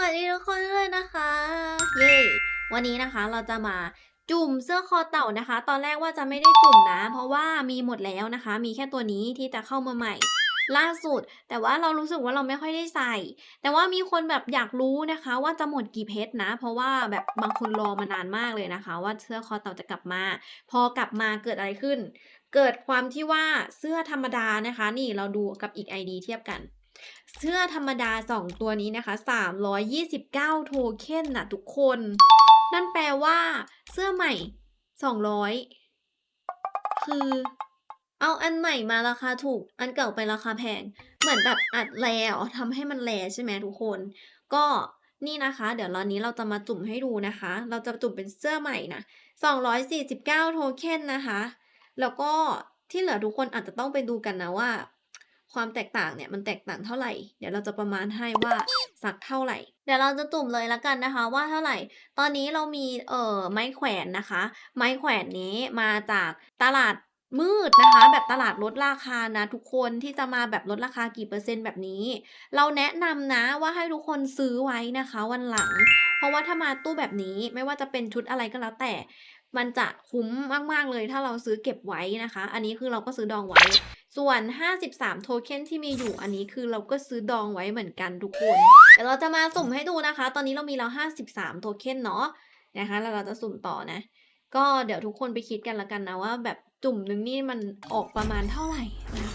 วัสดีทุกคนด้วยนะคะ เย้วันนี้นะคะเราจะมาจุ่มเสื้อคอเต่านะคะ ตอนแรกว่าจะไม่ได้จุ่มนะ เพราะว่ามีหมดแล้วนะคะ มีแค่ตัวนี้ที่จะเข้ามาใหม่ ล่าสุด แต่ว่าเรารู้สึกว่าเราไม่ค่อยได้ใส่ แต่ว่ามีคนแบบอยากรู้นะคะ ว่าจะหมดกี่เพชรนะ เพราะว่าแบบบางคนรอมานานมากเลยนะคะ ว่าเสื้อคอเต่าจะกลับมา พอกลับมาเกิดอะไรขึ้น เกิดความที่ว่าเสื้อธรรมดานะคะ นี่เราดูกับอีก ID เทียบกัน เสื้อธรรมดา 2 ตัวนี้นะคะ 329 โทเค็นน่ะทุกคน นั่นแปลว่า เสื้อใหม่ 200 คือ เอาอันใหม่มาราคาถูก อันเก่าไปราคาแพง เหมือนแบบอัดแรเหรอทำให้มันแรใช่ไหมทุกคน ก็นี่นะคะ เดี๋ยวตอนนี้เราจะมาจุ่มให้ดูนะคะ เราจะจุ่มเป็นเสื้อใหม่นะ 249 โทเค็นนะคะ แล้วก็ที่เหลือทุกคนอาจจะต้องไปดูกันนะว่า ความแตกต่างเนี่ยมันแตกต่างเท่าไหร่ เดี๋ยวเราจะประมาณให้ว่าสักเท่าไหร่ เดี๋ยวเราจะจุ่มเลยละกันนะคะ ว่าเท่าไหร่ ตอนนี้เรามีเอ่อไม้แขวนนะคะ ไม้แขวนนี้มาจากตลาดมืดนะคะ แบบตลาดลดราคานะทุกคนที่จะมาแบบลดราคากี่เปอร์เซ็นต์แบบนี้ เราแนะนำนะว่าให้ทุกคนซื้อไว้นะคะ วันหลัง เพราะว่าถ้ามาตู้แบบนี้ไม่ว่าจะเป็นชุดอะไรก็แล้วแต่มันจะคุ้มมาก ๆ เลยถ้าเราซื้อเก็บไว้นะคะ อันนี้คือเราก็ซื้อดองไว้ ส่วน 53 โทเค็นที่มีอยู่อันนี้คือเราก็ซื้อดองไว้เหมือนกันทุกคนเดี๋ยวเราจะมาสุ่มให้ดูนะคะ ตอนนี้เรามีแล้ว53 โทเค็นเนาะนะคะแล้วเราจะสุ่มต่อนะ ก็เดี๋ยวทุกคนไปคิดกันละกันนะว่า แบบจุ่มหนึ่งนี่มันออกประมาณเท่าไหร่นะ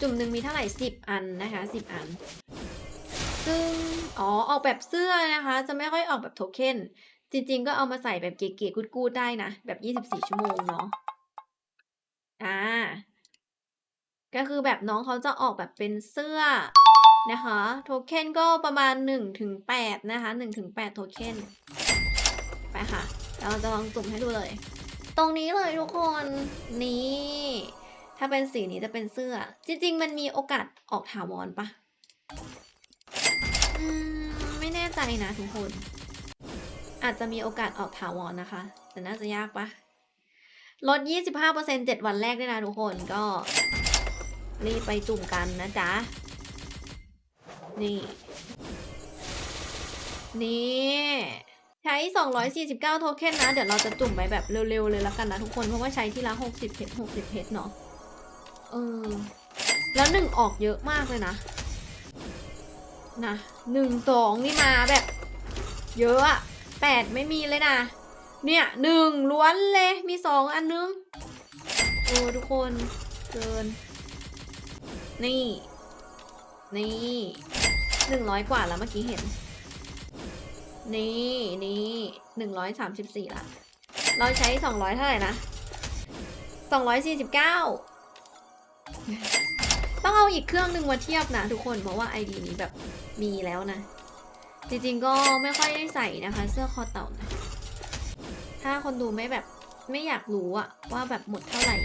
จุ่มหนึ่งมีเท่าไหร่ 10 อันนะคะ 10 อัน ซึ่งอ๋อออกแบบเสื้อนะคะ จะไม่ค่อยออกแบบโทเค็นจริงๆ ก็เอามาใส่แบบเก๋ๆกูดๆได้นะ แบบ 24 ชั่วโมงเนาะอ่า ก็คือแบบน้องเขาจะออกแบบเป็นเสื้อนะคะโทเค็นก็ประมาณ 1-8 นะคะ 1-8 โทเค็นไปค่ะ เราจะลองจุ่มให้ดูเลย ตรงนี้เลยทุกคนนี่ ถ้าเป็นสีนี้จะเป็นเสื้อ จริง ๆ มันมีโอกาสออกถาวรปะอืมไม่แน่ใจนะทุกคน อาจจะมีโอกาสออกถาวรนะคะ แต่น่าจะยากปะลด 25% 7 วันแรกด้วยนะทุกคนก็ รีบไปจุ่มกันนะจ๊ะ นี่ นี่ ใช้ 249 โทเค็นนะ เดี๋ยวเราจะจุ่มไปแบบเร็วๆ เลยละกันนะทุกคน เพราะว่าใช้ที่ละ 60 เพชร60 เพชรเนาะ เออ แล้วหนึ่งออกเยอะมากเลยนะ นะหนึ่งสองนี่มาแบบ เยอะอะแปดไม่มีเลยนะ เนี่ยหนึ่งล้วนเลย มีสองอันนึง โอ้ทุกคน เกิน นี่ นี่หนึ่งร้อยกว่าแล้วเมื่อกี้เห็น นี่นี่หนึ่งร้อยสามสิบสี่ละ เราใช้สองร้อยเท่าไหร่นะสองร้อยสี่สิบเก้าต้องเอาอีกเครื่องหนึ่งมาเทียบนะทุกคนเพราะว่าไอดีนี้แบบมีแล้วนะ จริงๆก็ไม่ค่อยได้ใส่นะคะ เสื้อคอเต่านะถ้าคนดูไม่แบบไม่อยากรู้อะว่าแบบหมดเท่าไหร่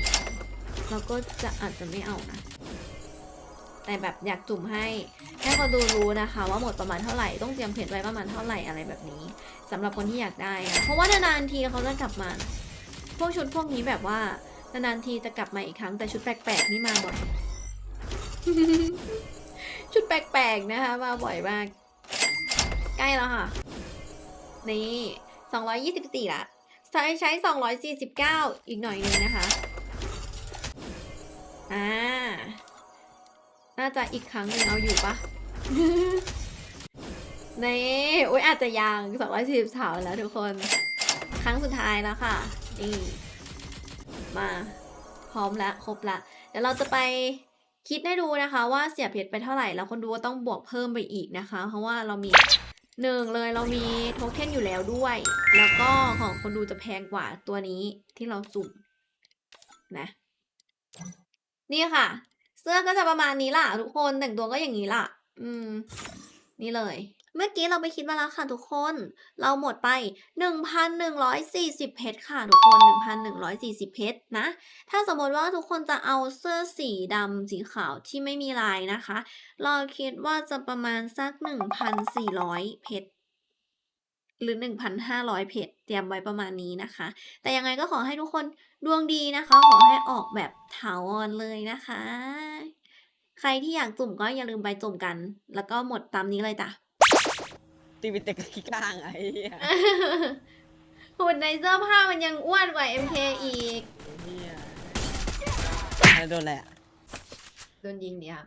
เราก็จะอาจจะไม่เอานะ แต่แบบอยากจุ่มให้ให้คนดูรู้นะคะ ว่าหมดประมาณเท่าไหร่ต้องเตรียมเพจไว้ประมาณเท่าไหร่อะไรแบบนี้สำหรับคนที่อยากได้นะเพราะว่านานๆทีเขาจะกลับมา พวกชุดพวกนี้แบบว่านานๆทีจะกลับมาอีกครั้งแต่ชุดแปลกๆนี่มาบ่อยชุดแปลกๆนะคะมาบ่อยมากใกล้แล้วค่ะ นี่สองร้อยยี่สิบสี่ละใช้ใช้สองร้อยสี่สิบเก้าอีกหน่อยนึงนะคะ อ่า น่าจะอีกครั้งหนึ่งเอาอยู่ปะนี่อุ้ยอาจจะยังสองร้อยสี่สิบสามแล้วทุกคน ครั้งสุดท้ายแล้วค่ะ นี่ มาพร้อมแล้วครบละเดี๋ยวเราจะไปคิดให้ดูนะคะว่าเสียเพชรไปเท่าไหร่ แล้วคนดูก็ต้องบวกเพิ่มไปอีกนะคะ เพราะว่าเรามีหนึ่งเลยเรามีโทเค็นอยู่แล้วด้วย แล้วก็ของคนดูจะแพงกว่าตัวนี้ที่เราสุ่มนะ นี่ค่ะ เสื้อก็จะประมาณนี้ล่ะ ทุกคนแต่งตัวก็อย่างนี้ล่ะ อืม นี่เลย เมื่อกี้เราไปคิดมาแล้วค่ะทุกคน เราหมดไป 1,140 เพชรค่ะทุกคน 1,140 เพชรนะ ถ้าสมมติว่าทุกคนจะเอาเสื้อสีดำสีขาวที่ไม่มีลายนะคะ เราคิดว่าจะประมาณสัก 1,400 เพชร หรือ 1,500 เพชรเตรียมไว้ประมาณนี้นะคะ แต่ยังไงก็ขอให้ทุกคนดวงดีนะคะ ขอให้ออกแบบถาวรเลยนะคะ ใครที่อยากจุ่มก็อย่าลืมไปจุ่มกัน แล้วก็หมดตามนี้เลยจ้ะตีเป็นแต่ขี้ก้างไอ้เหี้ยหุ่นในเสื้อผ้ามันยังอ้วนกว่า MK อีกไอ้เหี้ยแล้วโดนอะไรอะโดนยิงดิครั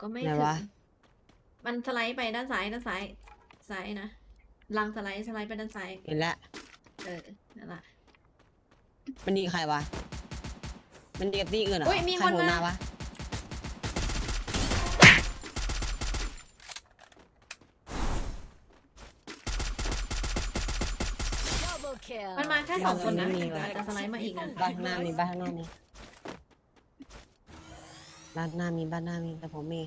ก็ไม่ไหนถึงวะ มันสไลด์ไปด้านซ้ายด้านซ้ายซ้ายนะลังสไลด์สไลด์ไปด้านซ้ายเห็นแล้วเออนั่นแหละ มันดีกับใครวะ มันดีกับตีอื่นเหรออุ๊ยมีใครคนโผล่มา มาวะมันมาแค่สองคนนะแต่สไลด์มาอีกนะบ้านข้างหน้ามีบ้านข้างหน้ามี บ้านหน้ามีบ้านหน้ามีแต่ผมมี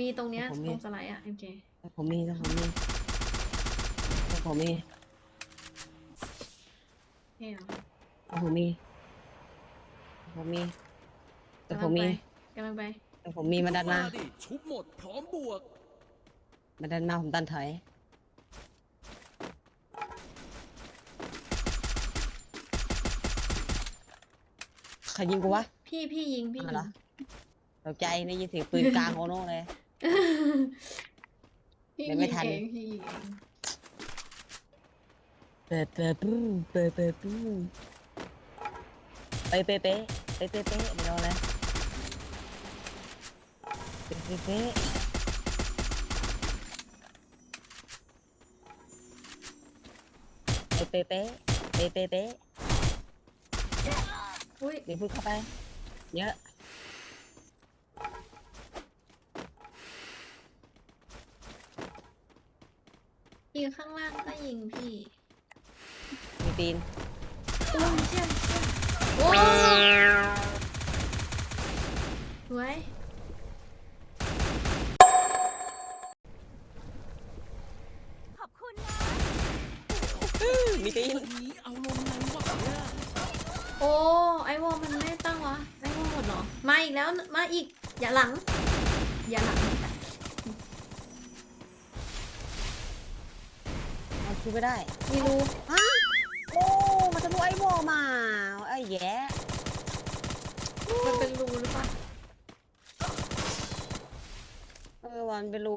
มีตรงเนี้ยผมมี ตรงสไลด์อะ MK แต่ผมมีแต่ผมมีแต่ผมมีเท่เหรอแต่ผมมีแต่ผมมีแต่ผมมีกำลังไปแต่ผมมีมาด้านหน้าดิชุบหมดพร้อมบวก มาด้านหน้าผมตันถอยใครยิงกูวะ พี่พี่ยิงพี่อะยิเหรงอ ตกใจได้ยินเสียงปืนกลางโคโน่เลย พี่เดี๋ยิยวไม่งทันเองพี่ยิงเองเปิดเปิดปุ้งเปิดเปิดปุ้งเป๊ะเป๊ะเป๊ะเป๊ะเป๊ะเป๊ะไม่โดนเลยเป๊ะเป๊ะเป๊ะเป๊ะเป๊ะเป๊ะเป๊ะเป๊ะอุ้ยเดี๋ยวพูดเข้าไป เยอะ ยิงข้างล่างก็ยิงพี่ มีตีนโอ้ยเชี่ยเชี่ยโอ้สวยมีตีนวันนี้เอาลงไงวะเนี่ยโอ้ไอวอลมันไม่ตั้งวะไอวอลหมดเหรอ มาอีกแล้ว มาอีก อย่าหลัง อย่าหลัง เอาคิวไม่ได้มีรูฮะโอ้มันจะรู้ไอ้วอมาไอ้แย่มันเป็นรูหรือเปล่าเออวันเป็นรู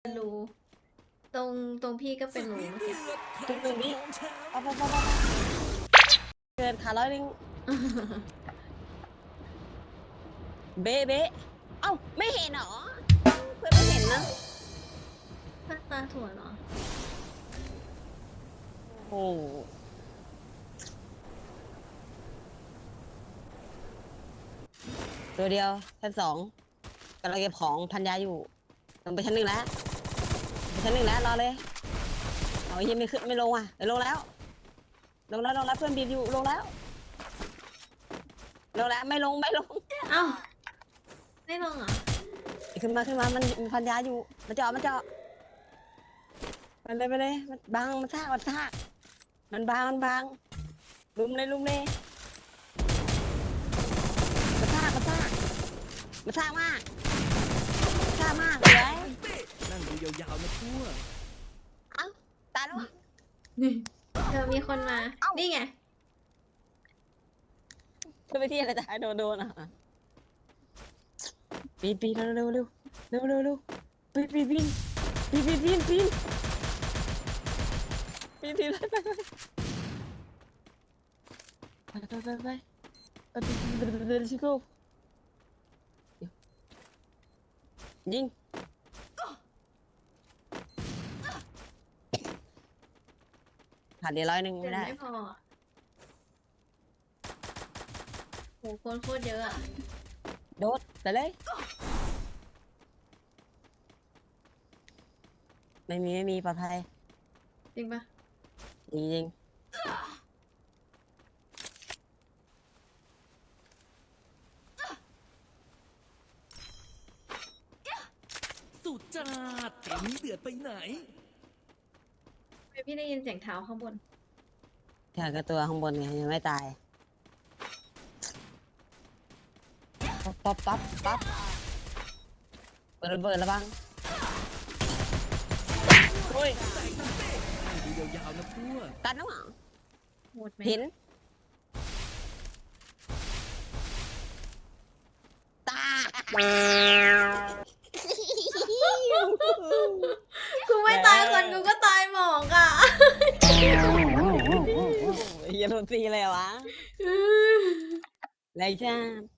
เป็นรูตรงตรงพี่ก็เป็นรูเมื่อกี้ตรงนี้เอาไปไปไปเกินขาร้อยหนึงเบ๊ะเบ๊ะเอ้าไม่เห็นเหรอเพื่อนไม่เห็นนะภาคตาถั่วเหรอ โอ้โหตัวเดียวชั้นสองกำลังเก็บของพันยาอยู่ลงไปชั้นหนึ่งแล้วไปชั้นหนึ่งแล้วรอเลยเอาไอ้เหี้ยังไม่ขึ้นไม่ลงอะเดี๋ยวลงแล้ว ลงแล้วลงแล้วเพื่อนบีบอยู่ลงแล้วลงแล้วไม่ลงไม่ลงเอ้าไม่ลงเหรอขึ้นมาขึ้นมามันมีพันยาอยู่มาเจาะมาเจาะไปเลยไปเลยมันบางมันซากมันซาก มันบางมันบางลุมเลยลุมเลยมันซากมันซากมันซากมากซากมากเลยนั่งดูยาวๆนะทั่วตายแล้วอะเธอมีคนมาเอ้านี่ไงเพื่อไปที่อะไรตายโดนโดนอะปีนปีนเร็วเร็วเร็วเร็วเร็วเร็วปีนปีนปีนปีนปีนปีนปีน ปีทีละไปไปไปไปเออเดินชิโก้ยิงผ่านเดียวร้อยหนึ่งไม่ได้ พอโหคนโคตรเยอะอะโดดไปเลย ไม่มี ไม่มีปลอดภัย จริงปะ จริงจริงสุดจัดเกมนี้เดือดไปไหนทำไมพี่ได้ยินเสียงเท้าข้างบนแค่กระตัวข้างบนไงยังไม่ตายปั๊บปั๊บปั๊บเปิดระเบิดระวังโอ้ยดู ยาวๆนะพวกกันแล้วเหรอโหดไหมเห็น ตากูไม่ตายคนกูก็ตายหมองอะเฮียโดนตีเลยวะไรจ้าตลกอะ